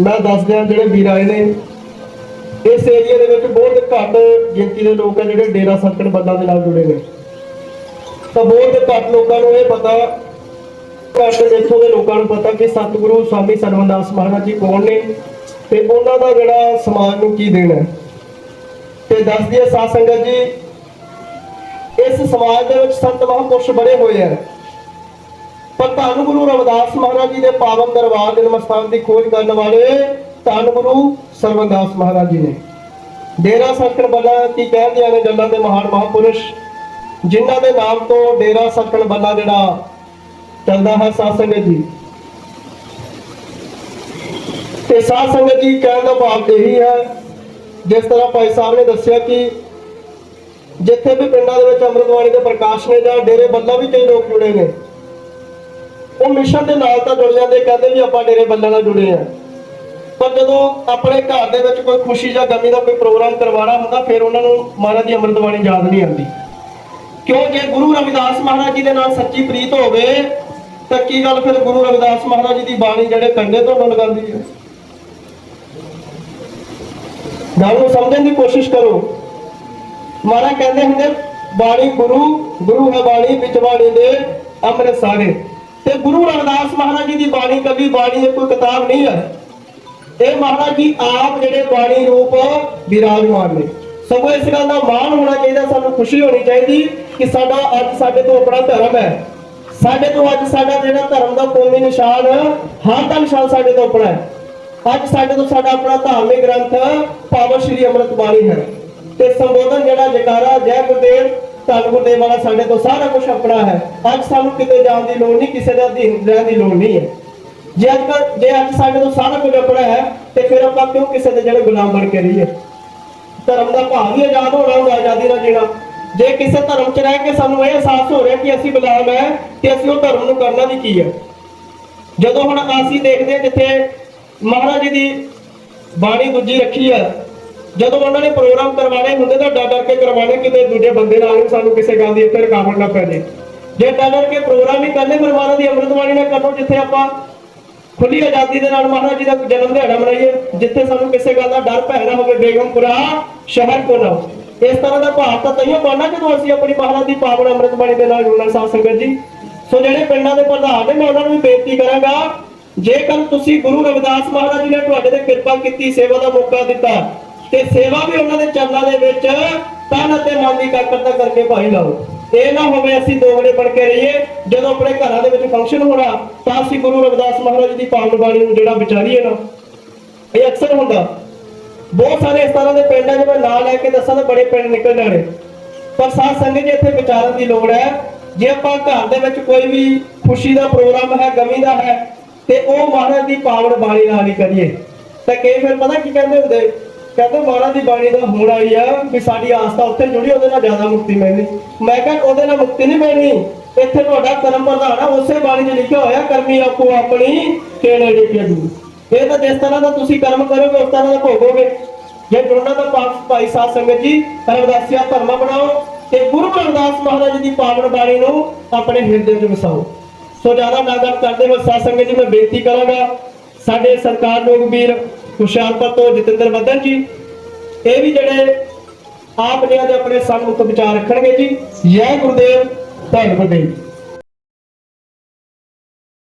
ਮੈਂ ਦੱਸ ਦਿਆਂ ਜਿਹੜੇ ਵੀਰ ਆਏ ਨੇ, ਇਸ ਏਰੀਆ ਦੇ ਵਿੱਚ ਬਹੁਤ ਘੱਟ ਗਿਣਤੀ ਦੇ ਲੋਕ ਆ ਜਿਹੜੇ ਡੇਰਾ ਸੱਚਣ ਬੱਲਾ ਦੇ ਨਾਲ ਜੁੜੇ ਨੇ। ਤਾਂ ਬਹੁਤ ਘੱਟ ਲੋਕਾਂ ਨੂੰ ਇਹ ਪਤਾ, ਘੱਟ ਇੱਥੋਂ ਦੇ ਲੋਕਾਂ ਨੂੰ ਪਤਾ ਕਿ ਸਤਿਗੁਰੂ ਸਵਾਮੀ ਸਰਵਨਦਾਸ ਮਹਾਰਾਜ ਜੀ ਕੌਣ ਨੇ ਤੇ ਉਹਨਾਂ ਦਾ ਜਿਹੜਾ ਸਮਾਜ ਨੂੰ ਕੀ ਦੇਣਾ ਹੈ। ਤੇ ਦੱਸ ਦਈਏ ਸਾਧ ਸੰਗਤ ਜੀ, ਇਸ ਸਮਾਜ ਦੇ ਵਿੱਚ ਸੰਤ ਮਹਾਂਪੁਰਸ਼ ਬੜੇ ਹੋਏ ਆ। ਪਰ ਧੰਨ ਗੁਰੂ ਰਵਿਦਾਸ ਮਹਾਰਾਜ ਜੀ ਦੇ ਪਾਵਨ ਦਰਬਾਰ ਜਨਮ ਨਮਸਤਾਨ ਦੀ ਖੋਜ ਕਰਨ ਵਾਲੇ ਧੰਨ ਗੁਰੂ ਸਰਵਨਦਾਸ ਮਹਾਰਾਜ ਜੀ ਨੇ। ਡੇਰਾ ਸੱਕਣ ਬੱਲਾ ਕੀ ਕਹਿੰਦੇ ਨੇ ਗੱਲਾਂ ਦੇ ਮਹਾਨ ਮਹਾਂਪੁਰਸ਼, ਜਿਨ੍ਹਾਂ ਦੇ ਨਾਮ ਤੋਂ ਡੇਰਾ ਸੱਕਣ ਬੱਲਾ ਜਿਹੜਾ ਚੱਲਦਾ ਹੈ ਸਾਧ ਸੰਗਤ ਜੀ। ਤੇ ਸਾਧ ਸੰਗਤ ਜੀ ਕਹਿਣ ਦਾ ਭਾਵ ਇਹੀ ਹੈ, ਜਿਸ ਤਰ੍ਹਾਂ ਭਾਈ ਸਾਹਿਬ ਨੇ ਦੱਸਿਆ ਕਿ ਜਿੱਥੇ ਵੀ ਪਿੰਡਾਂ ਦੇ ਵਿੱਚ ਅੰਮ੍ਰਿਤਵਾਣੀ ਦੇ ਪ੍ਰਕਾਸ਼ ਨੇ ਜਾਂ ਡੇਰੇ ਬੱਲਾ ਵੀ ਕਈ ਲੋਕ ਜੁੜੇ ਨੇ ਮਿਸ਼ਨ ਦੇ ਨਾਲ ਤਾਂ ਜੁੜ ਜਾਂਦੇ, ਕਹਿੰਦੇ ਵੀ ਆਪਾਂ ਡੇਰੇ ਬੱਲਾ ਨਾਲ ਜੁੜੇ ਆ। ਪਰ ਜਦੋਂ ਆਪਣੇ ਘਰ ਦੇ ਵਿੱਚ ਕੋਈ ਖੁਸ਼ੀ ਜਾਂ ਗਮੀ ਦਾ ਕੋਈ ਪ੍ਰੋਗਰਾਮ ਕਰਵਾਉਣਾ ਹੁੰਦਾ, ਫਿਰ ਉਹਨਾਂ ਨੂੰ ਮਹਾਰਾਜ ਦੀ ਅੰਮ੍ਰਿਤਵਾਣੀ ਯਾਦ ਨਹੀਂ ਆਉਂਦੀ। ਕਿਉਂ ਜੇ ਗੁਰੂ ਰਵਿਦਾਸ ਮਹਾਰਾਜ ਜੀ ਦੇ ਨਾਲ ਸੱਚੀ ਪ੍ਰੀਤ ਹੋਵੇ, ਤਾਂ ਕੀ ਗੱਲ ਫਿਰ ਗੁਰੂ ਰਵਿਦਾਸ ਮਹਾਰਾਜ ਜੀ ਦੀ ਬਾਣੀ ਜਿਹੜੇ ਕੰਡੇ ਤੋਂ ਲਗਾਉਂਦੀ ਹੈ? ਗੱਲ ਨੂੰ ਸਮਝਣ ਦੀ ਕੋਸ਼ਿਸ਼ ਕਰੋ। ਮਹਾਰਾਜ ਕਹਿੰਦੇ ਹੁੰਦੇ, ਬਾਣੀ ਗੁਰੂ ਗੁਰੂ ਹੈ ਬਾਣੀ, ਵਿੱਚ ਬਾਣੀ ਦੇ ਅੰਮ੍ਰਿਤ ਸਾਰੇ। ਤੇ ਗੁਰੂ ਰਵਿਦਾਸ ਮਹਾਰਾਜ ਜੀ ਦੀ ਬਾਣੀ ਕਵੀ ਬਾਣੀ ਇਹ ਕੋਈ ਕਿਤਾਬ ਨਹੀਂ ਹੈ। ਇਹ ਮਹਾਰਾਜ ਜੀ ਆਪ ਜਿਹੜੇ ਬਾਣੀ ਰੂਪ ਵਿਰਾਜਮਾਨ ਨੇ। ਸਗੋਂ ਇਸ ਗੱਲ ਦਾ ਮਾਣ ਹੋਣਾ ਚਾਹੀਦਾ, ਸਾਨੂੰ ਖੁਸ਼ੀ ਹੋਣੀ ਚਾਹੀਦੀ ਕਿ ਸਾਡਾ ਅੱਜ ਸਾਡੇ ਤੋਂ ਆਪਣਾ ਧਰਮ ਹੈ। ਸਾਡੇ ਤੋਂ ਅੱਜ ਸਾਡਾ ਜਿਹੜਾ ਧਰਮ ਦਾ ਕੌਮੀ ਨਿਸ਼ਾਨ ਹਰ ਦਾ ਨਿਸ਼ਾਨ ਸਾਡੇ ਤੋਂ ਆਪਣਾ ਹੈ। ਅੱਜ ਸਾਡੇ ਤੋਂ ਸਾਡਾ ਆਪਣਾ ਧਾਰਮਿਕ ਗ੍ਰੰਥ ਪਾਵਨ ਸ਼੍ਰੀ ਅੰਮ੍ਰਿਤ ਬਾਣੀ ਹੈ। ਤੇ ਸੰਬੋਧਨ ਜਿਹੜਾ ਜਕਾਰਾ, ਜੈ ਗੁਰਦੇਵ ਧੰਨ ਗੁਰਦੇਵ ਵਾਲਾ ਸਾਡੇ ਤੋਂ ਸਾਰਾ ਕੁਝ ਆਪਣਾ ਹੈ। ਅੱਜ ਸਾਨੂੰ ਕਿਤੇ ਜਾਣ ਦੀ ਲੋੜ ਨਹੀਂ, ਕਿਸੇ ਦਾ ਅਧੀਨ ਰਹਿਣ ਦੀ ਲੋੜ ਨਹੀਂ ਹੈ। ਜੇ ਅੱਜ ਕੱਲ੍ਹ- ਜੇ ਅੱਜ ਸਾਡੇ ਤੋਂ ਸਾਰਾ ਕੁਝ ਆਪਣਾ ਹੈ, ਤੇ ਫਿਰ ਆਪਾਂ ਕਿਉਂ ਕਿਸੇ ਦੇ ਜਿਹੜੇ ਗੁਲਾਮ ਬਣ ਕੇ ਰਹੀਏ? ਧਰਮ ਦਾ ਭਾਵ ਹੀ ਆਜ਼ਾਦ ਹੋਣਾ ਹੁੰਦਾ, ਆਜ਼ਾਦੀ ਨਾਲ ਜੀਣਾ ਜੇ ਕਿਸੇ ਧਰਮ 'ਚ ਰਹਿ ਕੇ ਸਾਨੂੰ ਇਹ ਅਹਿਸਾਸ ਹੋ ਰਿਹਾ ਕਿ ਅਸੀਂ ਗੁਲਾਮ ਹੈ, ਤੇ ਅਸੀਂ ਉਹ ਧਰਮ ਨੂੰ ਕਰਨਾ ਵੀ ਕੀ ਹੈ? ਜਦੋਂ ਹੁਣ ਅਸੀਂ ਦੇਖਦੇ ਹਾਂ ਜਿੱਥੇ ਮਹਾਰਾਜ ਜੀ ਦੀ ਬਾਣੀ ਦੂਜੀ ਰੱਖੀ ਹੈ ਜਦੋਂ ਉਹਨਾਂ ਨੇ ਪ੍ਰੋਗਰਾਮ ਕਰਵਾਣੇ ਹੁੰਦੇ ਤਾਂ ਡਰ ਡਰ ਕੇ ਕਰਵਾਣੇ ਕਿਤੇ ਦੂਜੇ ਬੰਦੇ ਨਾਲ ਨੂੰ ਸਾਨੂੰ ਕਿਸੇ ਗੱਲ ਦੀ ਇੱਥੇ ਰੁਕਾਵਟ ਨਾ ਪੈ ਜੇ। ਜੇ ਡਰ ਕੇ ਪ੍ਰੋਗਰਾਮ ਹੀ ਕਰਨੇ ਫਿਰ ਦੀ ਅੰਮ੍ਰਿਤ ਬਾਣੀ ਕਰੋ, ਜਿੱਥੇ ਆਪਾਂ ਖੁੱਲੀ ਆਜ਼ਾਦੀ ਦੇ ਨਾਲ ਮਹਾਰਾਜ ਜੀ ਦਾ ਜਨਮ ਦਿਹਾੜਾ ਮਨਾਈਏ, ਜਿੱਥੇ ਸਾਨੂੰ ਕਿਸੇ ਗੱਲ ਦਾ ਡਰ ਭੈ ਨਾ ਹੋਵੇ ਬੇਗਮਪੁਰਾ ਸ਼ਹਿਰ ਕੋ ਨਾ ਇਸ ਤਰ੍ਹਾਂ ਦਾ ਭਾਵ ਤਾਂ ਤਈਓ ਬਣਨਾ, ਜਦੋਂ ਅਸੀਂ ਆਪਣੀ ਮਹਾਰਾਜ ਦੀ ਪਾਵਨ ਅੰਮ੍ਰਿਤਬਾਣੀ ਦੇ ਨਾਲ ਜੁੜਨਾ ਸਾਧ ਸੰਗਤ ਜੀ। ਸੋ ਜਿਹੜੇ ਪਿੰਡਾਂ ਦੇ ਪ੍ਰਧਾਨ ਨੇ, ਮੈਂ ਉਹਨਾਂ ਨੂੰ ਵੀ ਬੇਨਤੀ ਕਰਾਂਗਾ, ਜੇਕਰ ਤੁਸੀਂ ਗੁਰੂ ਰਵਿਦਾਸ ਮਹਾਰਾਜ ਜੀ ਨੇ ਤੁਹਾਡੇ ਤੇ ਕਿਰਪਾ ਕੀਤੀ, ਸੇਵਾ ਦਾ ਮੌਕਾ ਦਿੱਤਾ ਤੇ ਸੇਵਾ ਵੀ ਉਹਨਾਂ ਦੇ ਚਰਨਾਂ ਦੇ ਵਿੱਚ ਤਨ ਅਤੇ ਮਨ ਦੀ ਕਾਕਰਤਾ ਕਰਕੇ ਭਾਈ ਲਾਓ। ਇਹ ਨਾ ਹੋਵੇ ਅਸੀਂ ਦੋਗਲੇ ਬਣ ਕੇ ਰਹੀਏ, ਜਦੋਂ ਆਪਣੇ ਘਰਾਂ ਦੇ ਵਿੱਚ ਫੰਕਸ਼ਨ ਹੋਣਾ, ਤਾਂ ਅਸੀਂ ਗੁਰੂ ਰਵਿਦਾਸ ਮਹਾਰਾਜ ਦੀ ਪਾਵਨ ਬਾਣੀ ਨੂੰ ਜਿਹੜਾ ਵਿਚਾਰੀਏ ਨਾ, ਇਹ ਅਕਸਰ ਹੁੰਦਾ। ਬਹੁਤ ਸਾਰੇ ਇਸ ਤਰ੍ਹਾਂ ਦੇ ਪਿੰਡ ਆ ਮੈਂ ਨਾਂ ਲੈ ਕੇ ਦੱਸਾਂ ਤਾਂ ਬੜੇ ਪਿੰਡ ਨਿਕਲ ਜਾਣੇ। ਪਰ ਸਾਧ ਸੰਗਤ ਜੀ ਇੱਥੇ ਵਿਚਾਰਨ ਦੀ ਲੋੜ ਹੈ। ਜੇ ਆਪਾਂ ਘਰ ਦੇ ਵਿੱਚ ਕੋਈ ਵੀ ਖੁਸ਼ੀ ਦਾ ਪ੍ਰੋਗਰਾਮ ਹੈ, ਗਮੀ ਦਾ ਹੈ, ਤੇ ਉਹ ਮਹਾਰਾਜ ਦੀ ਪਾਵਨ ਬਾਣੀ ਨਾਲ ਹੀ ਕਰੀਏ। ਤਾਂ ਕਈ ਫਿਰ ਪਤਾ ਕੀ ਕਹਿੰਦੇ ਹੁੰਦੇ? ਕਹਿੰਦੇ ਮਹਾਰਾਜ ਦੀ ਬਾਣੀ ਦਾ ਹੋਣ ਵਾਲੀ ਆ ਵੀ ਸਾਡੀ ਆਸਥਾ ਉੱਥੇ ਜੁੜੀ, ਉਹਦੇ ਨਾਲ ਜ਼ਿਆਦਾ ਮੁਕਤੀ ਮਿਲਣੀ। ਮੈਂ ਕਿਹਾ, ਉਹਦੇ ਨਾਲ ਮੁਕਤੀ ਨਹੀਂ ਮਿਲਣੀ। ਇੱਥੇ ਤੁਹਾਡਾ ਕਰਮ ਪ੍ਰਧਾਨ ਆ, ਉਸੇ ਬਾਣੀ 'ਚ ਲਿਖਿਆ ਹੋਇਆ, ਕਰਮੀ ਆਪੋ ਆਪਣੀ ਕਿਹੜੇ ਡਿੱਗੇ ਦੂ। ਇਹ ਤਾਂ ਜਿਸ ਤਰ੍ਹਾਂ ਦਾ ਤੁਸੀਂ ਕਰਮ ਕਰੋਗੇ, ਉਸ ਤਰ੍ਹਾਂ ਦਾ ਭੋਗੋਗੇ। ਜੇ ਜੁੜਨਾ ਤਾਂ ਪਾਕ ਭਾਈ ਸਾਧ ਸੰਗਤ ਜੀ ਰਵਿਦਾਸੀਆ ਧਰਮ ਬਣਾਓ ਤੇ ਗੁਰੂ ਰਵਿਦਾਸ ਮਹਾਰਾਜ ਜੀ ਦੀ ਪਾਵਨ ਬਾਣੀ ਨੂੰ ਆਪਣੇ ਹਿਰਦੇ ਵਿੱਚ ਵਸਾਓ। ਸੋ ਜ਼ਿਆਦਾ ਨਾ ਗੱਲ ਕਰਦੇ ਹੋਏ ਸਾਧ ਸੰਗਤ ਜੀ, ਮੈਂ ਬੇਨਤੀ ਕਰਾਂਗਾ, ਸਾਡੇ ਸਰਕਾਰ ਲੋਕ ਵੀਰ ਹੁਸ਼ਿਆਰਪੁਰ ਤੋਂ ਜਤਿੰਦਰ ਬੱਦਨ ਜੀ, ਇਹ ਵੀ ਜਿਹੜੇ ਆਪ ਜਿਹੜੇ ਦੇ ਆਪਣੇ ਸਨਮੁਖ ਵਿਚਾਰ ਰੱਖਣਗੇ ਜੀ। ਜੈ ਗੁਰਦੇਵ, ਧੰਨਵਾਦ ਗੁਰਦੇਵ